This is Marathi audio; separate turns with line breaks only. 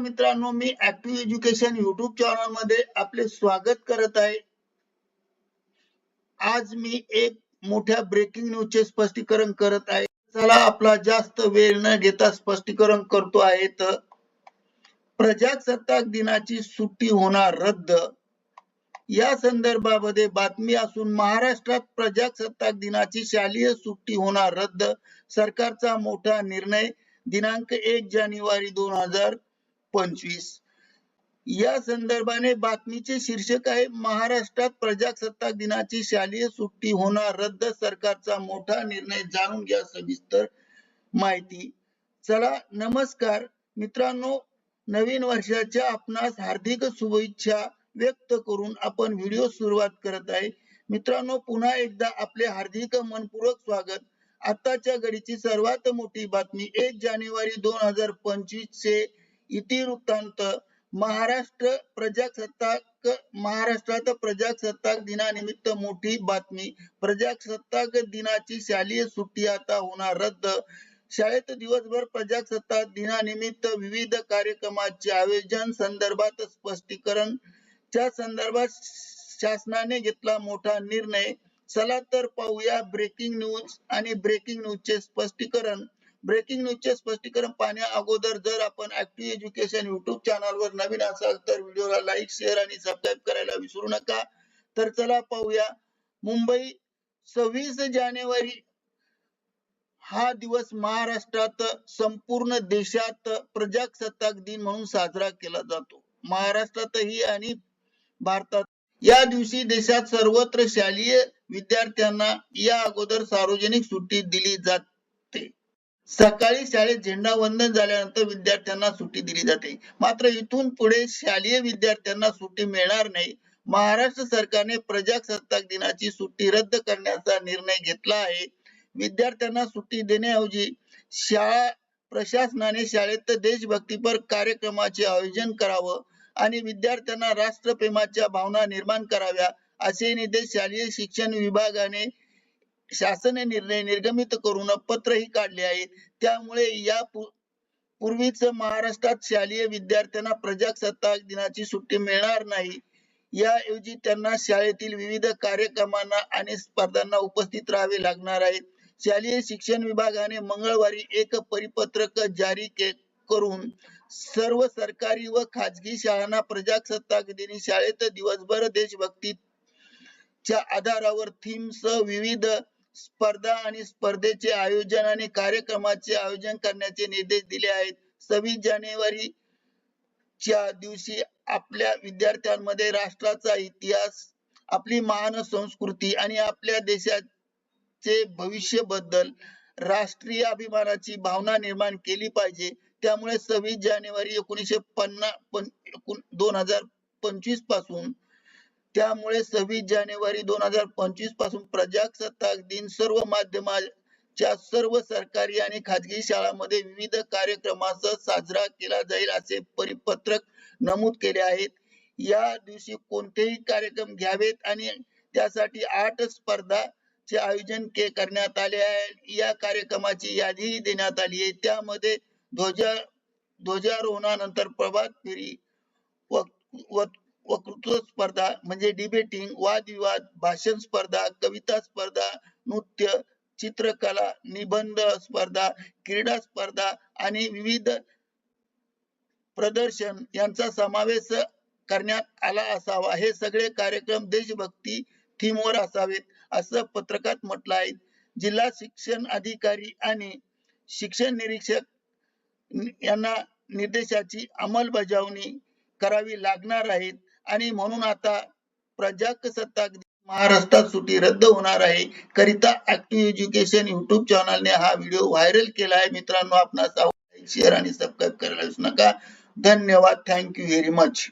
मित्रांनो मी ऍक्टिव्ह एज्युकेशन युट्यूब चॅनलमध्ये आपले स्वागत करत आहे. आज मी एक मोठ्या ब्रेकिंग न्यूज चे स्पष्टीकरण करत आहे. चला आपला जास्त वेळ न घेता स्पष्टीकरण करतो आहे तर प्रजासत्ताक दिनाची सुट्टी होणार रद्द. या संदर्भामध्ये बातमी असून महाराष्ट्रात प्रजासत्ताक दिनाची शालेय सुट्टी होणार रद्द. सरकारचा मोठा निर्णय दिनांक एक जानेवारी दोन हजार पंचवीस. या संदर्भाने बातमीचे शीर्षक आहे महाराष्ट्रात प्रजासत्ताक दिनाची शालेय सुट्टी होणार रद्द सरकारचा मोठा निर्णय जाणून घ्या सविस्तर माहिती. चला नमस्कार. मित्रांनो नवीन वर्षाच्या आपणास हार्दिक शुभेच्छा व्यक्त करून आपण व्हिडिओ सुरुवात करत आहे. मित्रांनो पुन्हा एकदा आपले हार्दिक मनपूर्वक स्वागत. आताच्या घडीची सर्वात मोठी बातमी एक जानेवारी दोन हजार पंचवीस चे इतिवृत्तांत महाराष्ट्र प्रजासत्ताक महाराष्ट्रात प्रजासत्ताक दिनानिमित्त मोठी बातमी. प्रजासत्ताक दिनाची शालेय सुट्टी आता होणार रद्द. शाळेत दिवसभर प्रजासत्ताक दिनानिमित्त विविध कार्यक्रमाचे आयोजन संदर्भात स्पष्टीकरण. च्या संदर्भात शासनाने घेतला मोठा निर्णय. चला तर पाहूया ब्रेकिंग न्यूज आणि ब्रेकिंग न्यूजचे स्पष्टीकरण. ब्रेकिंग न्यूजचे स्पष्टीकरण पाहण्या अगोदर जर आपण ऍक्टिव्ह एज्युकेशन युट्यूब चॅनलवर नवीन असाल तर व्हिडिओला लाईक शेअर आणि सबस्क्राईब करायला विसरू नका. तर चला पाहूया. मुंबई सव्वीस जानेवारी हा दिवस महाराष्ट्रात संपूर्ण देशात प्रजासत्ताक दिन म्हणून साजरा केला जातो. महाराष्ट्रातही आणि भारतात या दिवशी देशात सर्वत्र शालेय विद्यार्थ्यांना या अगोदर सार्वजनिक सुट्टी दिली जाते सकाळी शाळेत झेंडा वंदन झाल्यानंतर विद्यार्थ्यांना सुट्टी दिली जाते. मात्र इथून पुढे शालेय विद्यार्थ्यांना सुट्टी मिळणार नाही. महाराष्ट्र सरकारने प्रजासत्ताक दिनाची सुट्टी रद्द करण्याचा निर्णय घेतला आहे. विद्यार्थ्यांना सुट्टी देण्याऐवजी शाळा प्रशासनाने शाळेत देशभक्तीपर कार्यक्रमाचे आयोजन करावं आणि विद्यार्थ्यांना राष्ट्रप्रेमाच्या भावना निर्माण कराव्या असे निर्देश शालेय शिक्षण विभागाने शासन निर्णय निर्गमित करून पत्रही काढले आहे. त्यामुळे या पूर्वीच महाराष्ट्रात शालेय विद्यार्थ्यांना प्रजासत्ताक दिनाची सुट्टी मिळणार नाही. याऐवजी त्यांना शाळेतील विविध कार्यक्रमांना आणि स्पर्धांना उपस्थित राहावे लागणार आहे. शालेय शिक्षण विभागाने मंगळवारी एक परिपत्रक जारी करून सर्व सरकारी व खाजगी शाळांना प्रजासत्ताक दिनी शाळेत दिवसभर देशभक्ती च्या आधारावर थीम सह विविध स्पर्धा आणि स्पर्धेचे आयोजन आणि कार्यक्रमाचे आयोजन करण्याचे निर्देश दिले आहेत. सव्वीस जानेवारी च्या दिवशी आपल्या विद्यार्थ्यांमध्ये राष्ट्राचा इतिहास आपली महान संस्कृती आणि आपल्या देशाचे भविष्यबद्दल राष्ट्रीय अभिमानाची भावना निर्माण केली पाहिजे. त्यामुळे सव्वीस जानेवारी एकोणीसशे पन्नास दोन हजार पंचवीसपासून त्यामुळे सव्वीस जानेवारी दोन हजार पंचवीसपासून प्रजासत्ताक दिन सर्व माध्यमाच्या सर्व सरकारी आणि खाजगी शाळांमध्ये विविध कार्यक्रमासह साजरा केला जाईल असे परिपत्रक नमूद केले आहेत. या दिवशी कोणतेही कार्यक्रम घ्यावेत आणि त्यासाठी आठ स्पर्धा चे आयोजन करण्यात आले आहे या कार्यक्रमाची यादी देण्यात आली आहे. त्यामध्ये ध्वजा ध्वजारोहणानंतर प्रभात फेरी वक्तृत्व स्पर्धा म्हणजे डिबेटिंग वादविवाद भाषण स्पर्धा कविता स्पर्धा नृत्य चित्रकला निबंध स्पर्धा क्रीडा स्पर्धा आणि विविध प्रदर्शन यांचा समावेश करण्यात आला असावा. हे सगळे कार्यक्रम देशभक्ती थीमवर असावेत असं पत्रकात म्हटलं आहे. जिल्हा शिक्षण अधिकारी आणि शिक्षण निरीक्षक यांना निर्देशाची अंमलबजावणी करावी लागणार आहेत आणि म्हणून आता प्रजासत्ताक महाराष्ट्रात सुट्टी रद्द होणार आहे. करिता ऍक्टिव्ह एज्युकेशन युट्यूब चॅनलने हा व्हिडिओ व्हायरल केला आहे. मित्रांनो आपणास शेअर आणि सबस्क्राईब करायला विसरू नका. धन्यवाद. Thank you very much